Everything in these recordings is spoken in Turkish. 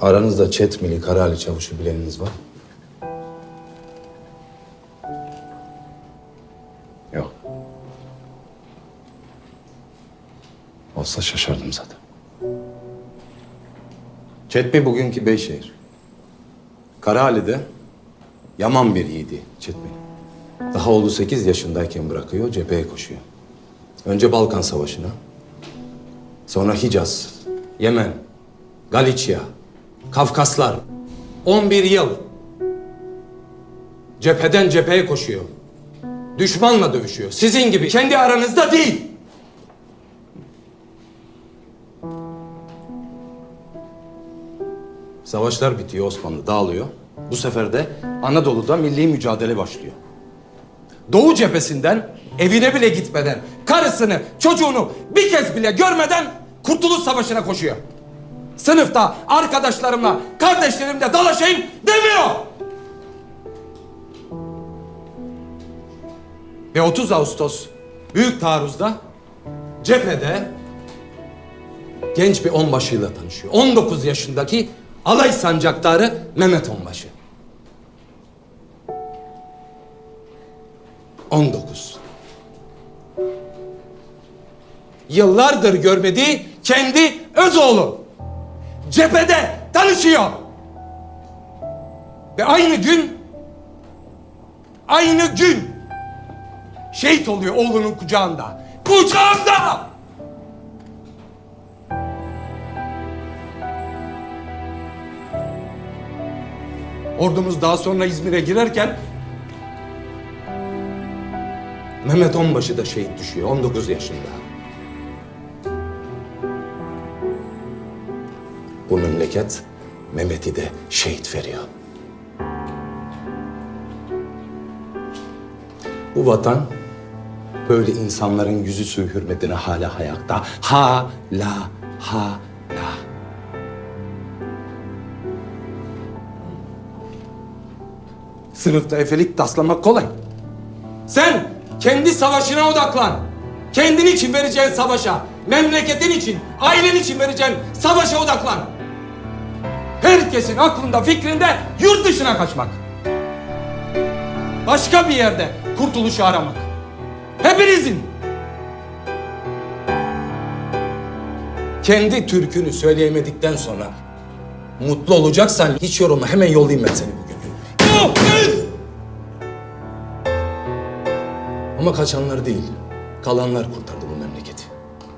Aranızda Çetmili, Karali Çavuş'u bileniniz var mı? Yok. Olsa şaşardım zaten. Çetmi bugünkü Beyşehir. Karali'de yaman bir yiğidi Çetmi. Daha oğlu sekiz yaşındayken bırakıyor, cepheye koşuyor. Önce Balkan Savaşı'na, sonra Hicaz, Yemen, Galicia, Kafkaslar. 11 yıl cepheden cepheye koşuyor. Düşmanla dövüşüyor. Sizin gibi kendi aranızda değil. Savaşlar bitiyor, Osmanlı dağılıyor. Bu sefer de Anadolu'da milli mücadele başlıyor. Doğu cephesinden evine bile gitmeden, karısını, çocuğunu bir kez bile görmeden Kurtuluş Savaşı'na koşuyor. Sınıfta arkadaşlarımla, kardeşlerimle dalaşayım demiyor. Ve 30 Ağustos Büyük Taarruz'da cephede genç bir onbaşıyla tanışıyor. 19 yaşındaki alay sancaktarı Mehmet Onbaşı. 19. Yıllardır görmediği kendi öz oğlu. Cephede tanışıyor. Ve aynı gün aynı gün şehit oluyor oğlunun kucağında. Kucağında! Ordumuz daha sonra İzmir'e girerken Mehmet Onbaşı da şehit düşüyor 19 yaşında. Bu memleket Mehmet'i de şehit veriyor. Bu vatan böyle insanların yüzüstü hürmetine hala ayakta. Ha la ha la. Sınıfta efelik taslamak kolay. Sen kendi savaşına odaklan. Kendin için vereceğin savaşa, memleketin için, ailen için vereceğin savaşa odaklan. Herkesin aklında, fikrinde yurt dışına kaçmak. Başka bir yerde kurtuluşu aramak. Hepinizin. Kendi türkünü söyleyemedikten sonra mutlu olacaksan hiç yorulma hemen yollayayım ben seni bugün. Ama kaçanlar değil, kalanlar kurtardı bu memleketi.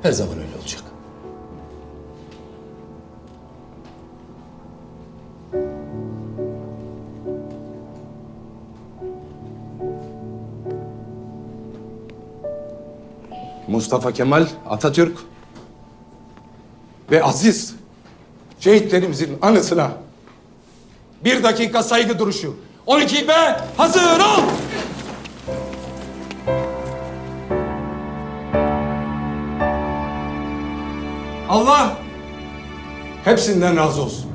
Her zaman öyle olacak. Mustafa Kemal Atatürk ve aziz şehitlerimizin anısına bir dakika saygı duruşu. 12 B hazır ol. Allah hepsinden razı olsun.